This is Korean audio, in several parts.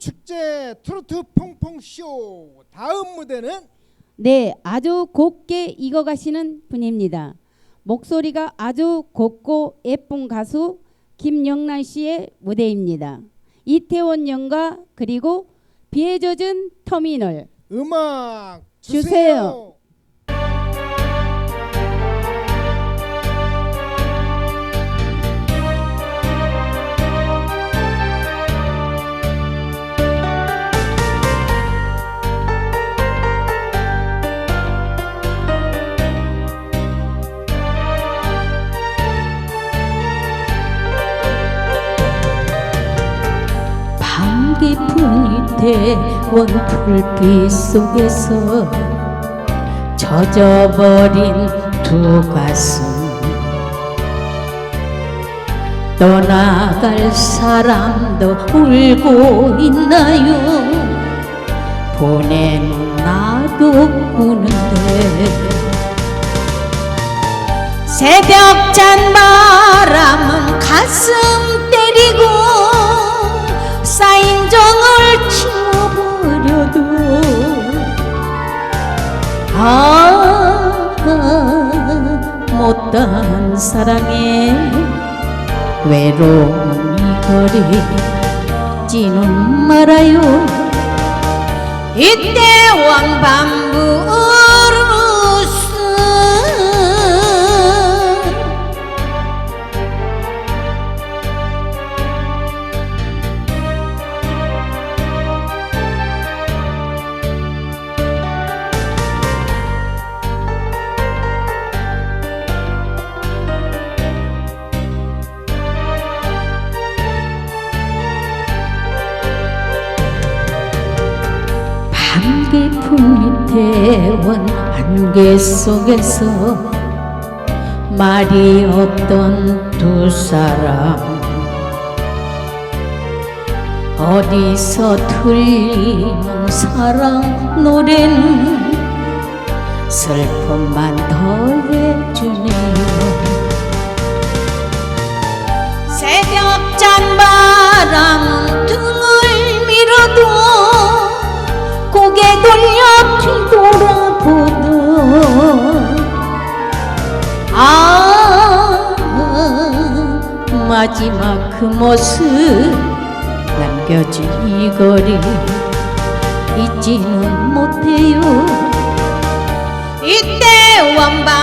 축제 트로트 퐁퐁 쇼 다음 무대는 네, 아주 곱게 익어가시는 분입니다. 목소리가 아주 곱고 예쁜 가수 김영란 씨의 무대입니다. 이태원 영가 그리고 비에 젖은 터미널 음악 주세요. 주세요. 깊은 이태원 불빛 속에서 젖어버린 두 가슴. 떠나갈 사람도 울고 있나요? 보내는 나도 우는데. 새벽 잔 바람은 가슴 때리고 아 못다한 사랑의 외로운 이 거리 찌는 말아요. 이때 왕반 깊은 이태원 안개 속에서 말이 없던 두 사람 어디서 들리는 사랑 노래는 슬픔만 더해주네요. 새벽 잔바람 등을 밀어도 돌려 뒤돌아보던 아 마지막 그 모습 남겨진 이 거리 잊지는 못해요. 이때 원반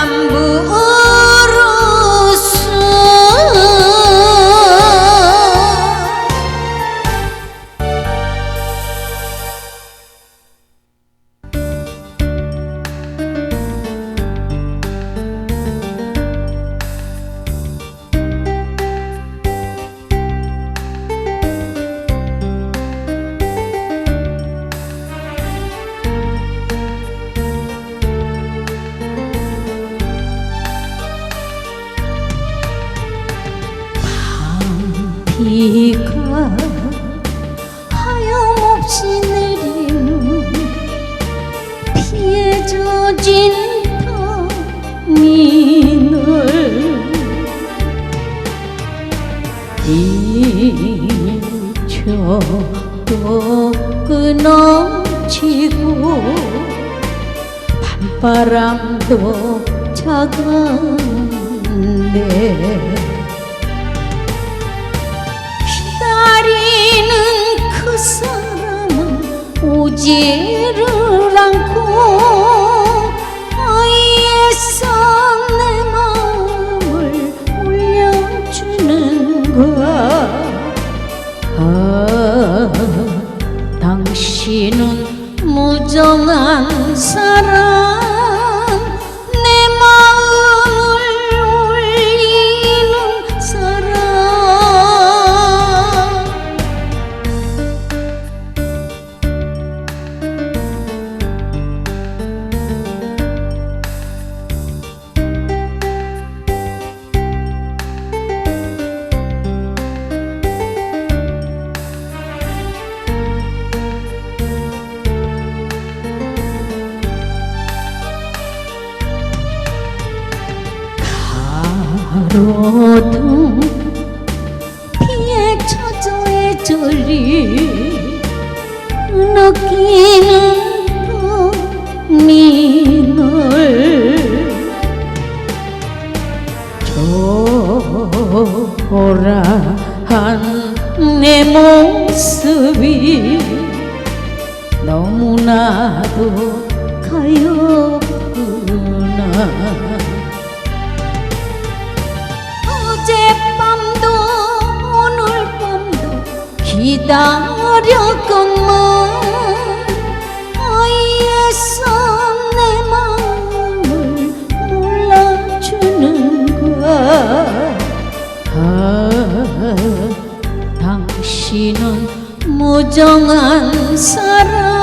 비가 하염없이 내리는 피에 젖은 터미널 이초도 끊어지고 밤바람도 차가운데 지를 않고 어이에서 내 마음을 울려주는가 아, 가로등 피에 젖어의 저리 보이는 봄이늘 초라한 내 모습이 너무나도 가엾구 밤도 오늘 밤도 기다렸건만 어이에서 내 마음을 몰라주는가 아, 당신은 무정한 사람